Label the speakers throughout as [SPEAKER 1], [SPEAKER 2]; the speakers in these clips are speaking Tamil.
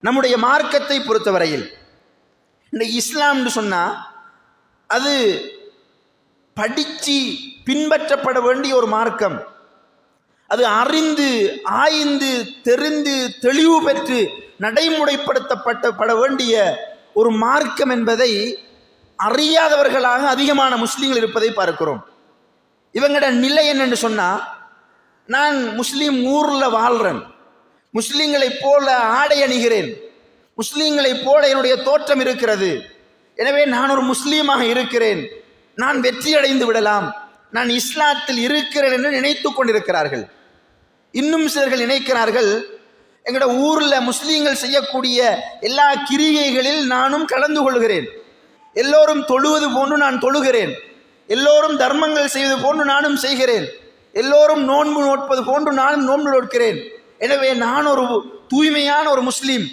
[SPEAKER 1] நம்முடைய மார்க்கத்தை பொறுத்தவரையில் இந்த இஸ்லாம்னு சொன்னால் அது படித்து பின்பற்றப்பட வேண்டிய ஒரு மார்க்கம். அது அறிந்து ஆய்ந்து தெரிந்து தெளிவு பெற்று நடைமுறைப்படுத்தப்பட்ட பட வேண்டிய ஒரு மார்க்கம் என்பதை அறியாதவர்களாக அதிகமான முஸ்லீம்கள் இருப்பதை பார்க்கிறோம். இவங்களோட நிலை என்னன்னு சொன்னால் நான் முஸ்லீம் ஊரில் வாழ்கிறேன் முஸ்லீம்களைப் போல ஆடை அணிகிறேன். முஸ்லீம்களைப் போல என்னுடைய தோற்றம் இருக்கிறது. எனவே நான் ஒரு முஸ்லீமாக இருக்கிறேன். நான் வெற்றி அடைந்து விடலாம். நான் இஸ்லாத்தில் இருக்கிறேன் என்று நினைத்து கொண்டிருக்கிறார்கள். இன்னும் சிலர்கள் நினைக்கிறார்கள் எங்களோட ஊரில் முஸ்லீம்கள் செய்யக்கூடிய எல்லா கிரிகைகளில் நானும் கலந்து கொள்கிறேன். எல்லோரும் தொழுவது போன்று நான் தொழுகிறேன். எல்லோரும் தர்மங்கள் செய்வது போன்று நானும் செய்கிறேன். எல்லோரும் நோன்பு நோட்பது போன்று நானும் நோன்பு நோட்கிறேன். எனவே நான் ஒரு தூய்மையான ஒரு முஸ்லீம்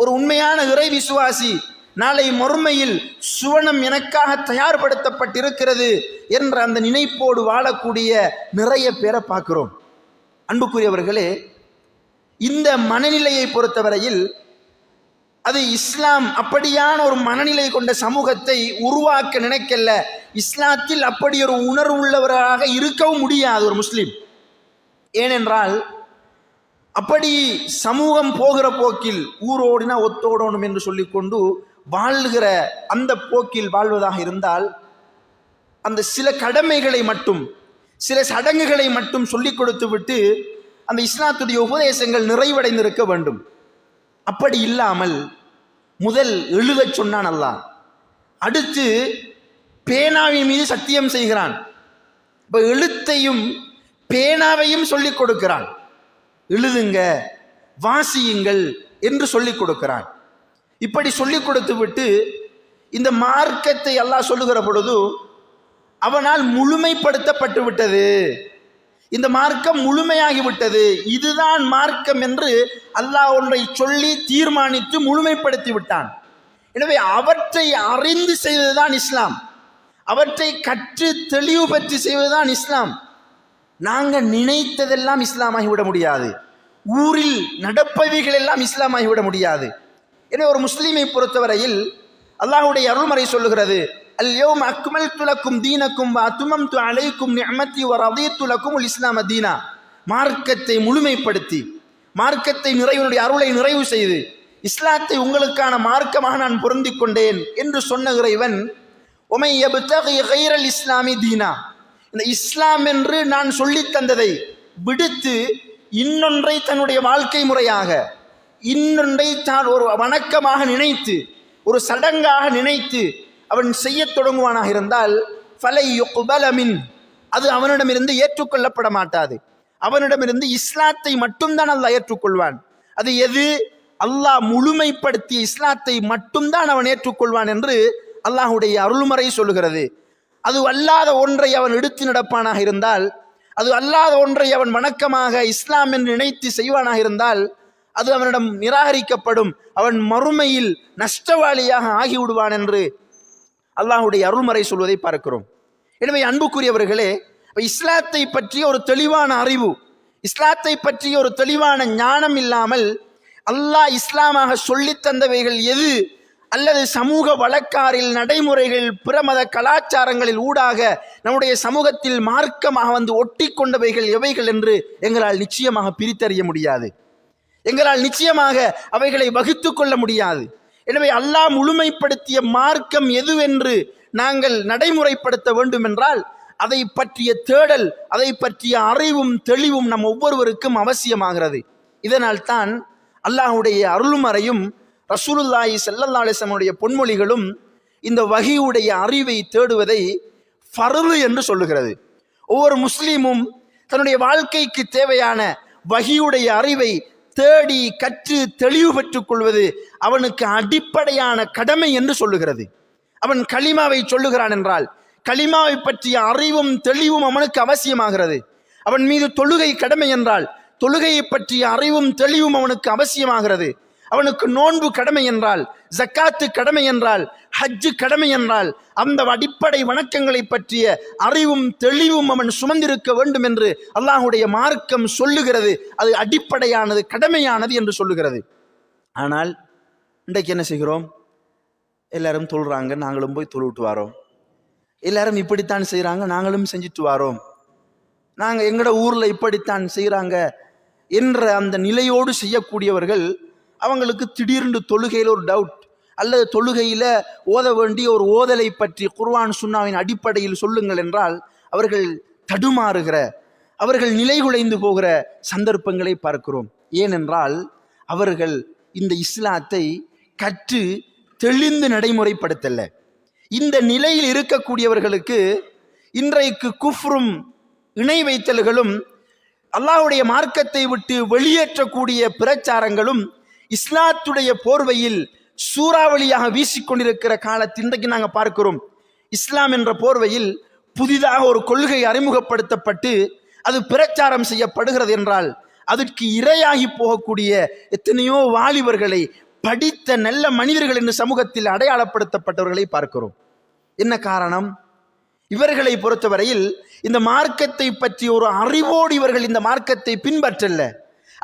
[SPEAKER 1] ஒரு உண்மையான இறை விசுவாசி நாளை மறுமையில் சுவனம் எனக்காக தயார்படுத்தப்பட்டிருக்கிறது என்ற அந்த நினைப்போடு வாழக்கூடிய நிறைய பேரை பார்க்கிறோம். அன்புக்குரியவர்களே இந்த மனநிலையை பொறுத்தவரையில் அது இஸ்லாம் அப்படியான ஒரு மனநிலை கொண்ட சமூகத்தை உருவாக்க நினைக்கல. இஸ்லாத்தில் அப்படி ஒரு உணர்வு உள்ளவராக இருக்கவும் முடியாது ஒரு முஸ்லீம். ஏனென்றால் அப்படி சமூகம் போகிற போக்கில் ஊரோடினா ஒத்தோடணும் என்று சொல்லிக்கொண்டு வாழ்கிற அந்த போக்கில் வாழ்வதாக இருந்தால் அந்த சில கடமைகளை மட்டும் சில சடங்குகளை மட்டும் சொல்லிக் கொடுத்து விட்டு அந்த இஸ்லாத்துடைய உபதேசங்கள் நிறைவடைந்திருக்க வேண்டும். அப்படி இல்லாமல் முதல் எழுதச் சொன்னான் அல்லாஹ். அடுத்து பேனாவின் மீது சத்தியம் செய்கிறான். இப்போ எழுத்தையும் பேனாவையும் சொல்லிக் கொடுக்கிறான். எழுதுங்க வாசியுங்கள் என்று சொல்லிக் கொடுக்கிறான். இப்படி சொல்லிக் கொடுத்து விட்டு இந்த மார்க்கத்தை எல்லாம் சொல்லுகிற பொழுது அவனால் முழுமைப்படுத்தப்பட்டு விட்டது. இந்த மார்க்கம் முழுமையாகி விட்டது. இதுதான் மார்க்கம் என்று அல்லாஹ் ஒன்றை சொல்லி தீர்மானித்து முழுமைப்படுத்தி விட்டான். எனவே அவற்றை அறிந்து செய்வதுதான் இஸ்லாம். அவற்றை கற்று தெளிவு பற்றி செய்வதுதான் இஸ்லாம். நாங்கள் நினைத்ததெல்லாம் இஸ்லாமாகிவிட முடியாது. ஊரில் நடப்பவைகள் எல்லாம் இஸ்லாமாகிவிட முடியாது. எனவே ஒரு முஸ்லீமை பொறுத்தவரையில் அல்லாஹுடைய அருள்மறை சொல்லுகிறது அல்யோம் அக்மல் துலக்கும் தீனக்கும் வா துமம் து அலைக்கும் நியமத்தி ஒரு அதீத்துலக்கும் இஸ்லாம தீனா. மார்க்கத்தை முழுமைப்படுத்தி மார்க்கத்தை நிறைவனுடைய அருளை நிறைவு செய்து இஸ்லாத்தை உங்களுக்கான மார்க்கமாக நான் பொருந்திக் கொண்டேன் என்று சொன்ன இறைவன் உமை எபுத்தகைய கைரல் இஸ்லாமி தீனா. இந்த இஸ்லாம் என்று நான் சொல்லித் தந்ததை விடுத்து இன்னொன்றை தன்னுடைய வாழ்க்கை முறையாக இன்னொன்றை தான் ஒரு வணக்கமாக நினைத்து ஒரு சடங்காக நினைத்து அவன் செய்யத் தொடங்குவானாக இருந்தால் ஃபலை யுக்பலமின் அது அவனிடமிருந்து ஏற்றுக்கொள்ளப்பட மாட்டாது. அவனிடமிருந்து இஸ்லாத்தை மட்டும்தான் அல்லாஹ் ஏற்றுக்கொள்வான். அது எது? அல்லாஹ் முழுமைப்படுத்திய இஸ்லாத்தை மட்டும்தான் அவன் ஏற்றுக்கொள்வான் என்று அல்லாஹுடைய அருள்மறை சொல்லுகிறது. அது அல்லாத ஒன்றை அவன் எடுத்து நடப்பானாக இருந்தால் அது அல்லாத ஒன்றை அவன் வணக்கமாக இஸ்லாம் என்று நினைத்து செய்வானாக இருந்தால் அது அவனிடம் நிராகரிக்கப்படும். அவன் மறுமையில் நஷ்டவாளியாக ஆகிவிடுவான் என்று அல்லாஹுடைய அருள்மறை சொல்வதை பார்க்கிறோம். எனவே அன்புக்குரியவர்களே இஸ்லாத்தை பற்றிய ஒரு தெளிவான அறிவு இஸ்லாத்தை பற்றிய ஒரு தெளிவான ஞானம் இல்லாமல் அல்லாஹ் இஸ்லாமாக சொல்லித் தந்தவைகள் எது? அல்லது சமூக வழக்காரில் நடைமுறைகள் பிரமத கலாச்சாரங்களில் ஊடாக நம்முடைய சமூகத்தில் மார்க்கமாக வந்து ஒட்டி கொண்டவைகள் எவைகள் என்று எங்களால் நிச்சயமாக பிரித்தறிய முடியாது. எங்களால் நிச்சயமாக அவைகளை வகுத்து கொள்ள முடியாது. எனவே அல்லாஹ் முழுமைப்படுத்திய மார்க்கம் எதுவென்று நாங்கள் நடைமுறைப்படுத்த வேண்டும் என்றால் அதை பற்றிய தேடல் அதை பற்றிய அறிவும் தெளிவும் நம் ஒவ்வொருவருக்கும் அவசியமாகிறது. இதனால் தான் அல்லாஹுடைய அருள்மறையும் ரசூலுல்லாஹி ஸல்லல்லாஹு பொன்மொழிகளும் இந்த வகையுடைய அறிவை தேடுவதை ஃபரது என்று சொல்லுகிறது. ஒவ்வொரு முஸ்லீமும் தன்னுடைய வாழ்க்கைக்கு தேவையான வகியுடைய அறிவை தேடி கற்று தெளிவு பெற்றுக் கொள்வது அவனுக்கு அடிப்படையான கடமை என்று சொல்லுகிறது. அவன் களிமாவை சொல்லுகிறான் என்றால் களிமாவை பற்றிய அறிவும் தெளிவும் அவனுக்கு அவசியமாகிறது. அவன் மீது தொழுகை கடமை என்றால் தொழுகையை பற்றிய அறிவும் தெளிவும் அவனுக்கு அவசியமாகிறது. அவனுக்கு நோன்பு கடமை என்றால் ஜக்காத்து கடமை என்றால் ஹஜ்ஜு கடமை என்றால் அந்த அடிப்படை வணக்கங்களை பற்றிய அறிவும் தெளிவும் அவன் சுமந்திருக்க வேண்டும் என்று அல்லாஹுடைய மார்க்கம் சொல்லுகிறது. அது அடிப்படையானது கடமையானது என்று சொல்லுகிறது. ஆனால் இன்றைக்கு என்ன செய்கிறோம்? எல்லாரும் தொழுறாங்க நாங்களும் போய் தொழுவிட்டு வரோம். எல்லாரும் இப்படித்தான் செய்கிறாங்க நாங்களும் செஞ்சுட்டு வரோம். நாங்கள் எங்களோட ஊரில் இப்படித்தான் செய்கிறாங்க என்ற அந்த நிலையோடு செய்யக்கூடியவர்கள் அவங்களுக்கு திடீர்னு தொழுகையில் ஒரு டவுட் அல்லது தொழுகையில் ஓத வேண்டிய ஒரு ஓதலை பற்றி குர்வான் சுன்னாவின் அடிப்படையில் சொல்லுங்கள் என்றால் அவர்கள் தடுமாறுகிற அவர்கள் நிலைகுலைந்து போகிற சந்தர்ப்பங்களை பார்க்கிறோம். ஏனென்றால் அவர்கள் இந்த இஸ்லாத்தை கற்று தெளிந்து நடைமுறைப்படுத்தல. இந்த நிலையில் இருக்கக்கூடியவர்களுக்கு இன்றைக்கு குஃப்ரும் இணை வைத்தல்களும் அல்லாஹுடைய மார்க்கத்தை விட்டு வெளியேற்றக்கூடிய பிரச்சாரங்களும் இஸ்லாத்துடைய போர்வையில் சூறாவளியாக வீசிக்கொண்டிருக்கிற காலத்தில் இன்றைக்கு நாங்கள் பார்க்கிறோம். இஸ்லாம் என்ற போர்வையில் புதிதாக ஒரு கொள்கை அறிமுகப்படுத்தப்பட்டு அது பிரச்சாரம் செய்யப்படுகிறது என்றால் அதற்கு இரையாகி போகக்கூடிய எத்தனையோ வாலிபர்களை படித்த நல்ல மனிதர்கள் என்று சமூகத்தில் அடையாளப்படுத்தப்பட்டவர்களை பார்க்கிறோம். என்ன காரணம்? இவர்களை பொறுத்தவரையில் இந்த மார்க்கத்தை பற்றி ஒரு அறிவோடு இவர்கள் இந்த மார்க்கத்தை பின்பற்றல.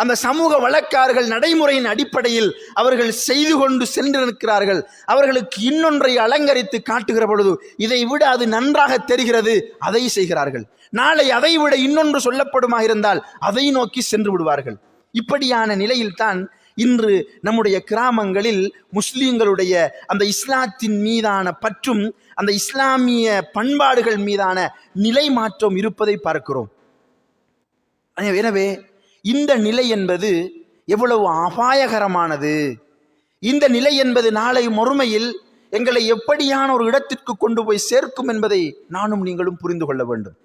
[SPEAKER 1] அந்த சமூக வழக்கார்கள் நடைமுறையின் அடிப்படையில் அவர்கள் செய்து கொண்டு சென்றிருக்கிறார்கள். அவர்களுக்கு இன்னொன்றை அலங்கரித்து காட்டுகிற பொழுது இதை விட அது நன்றாக தெரிகிறது அதை செய்கிறார்கள். நாளை அதை விட இன்னொன்று சொல்லப்படுமாக இருந்தால் அதை நோக்கி சென்று விடுவார்கள். இப்படியான நிலையில்தான் இன்று நம்முடைய கிராமங்களில் முஸ்லீம்களுடைய அந்த இஸ்லாத்தின் மீதான பற்றும் அந்த இஸ்லாமிய பண்பாடுகள் மீதான நிலை மாற்றம் இருப்பதை பார்க்கிறோம். எனவே இந்த நிலை என்பது எவ்வளவு அபாயகரமானது. இந்த நிலை என்பது நாளை மறுமையில் எங்களை எப்படியான ஒரு இடத்திற்கு கொண்டு போய் சேர்க்கும் என்பதை நானும் நீங்களும் புரிந்து கொள்ள வேண்டும்.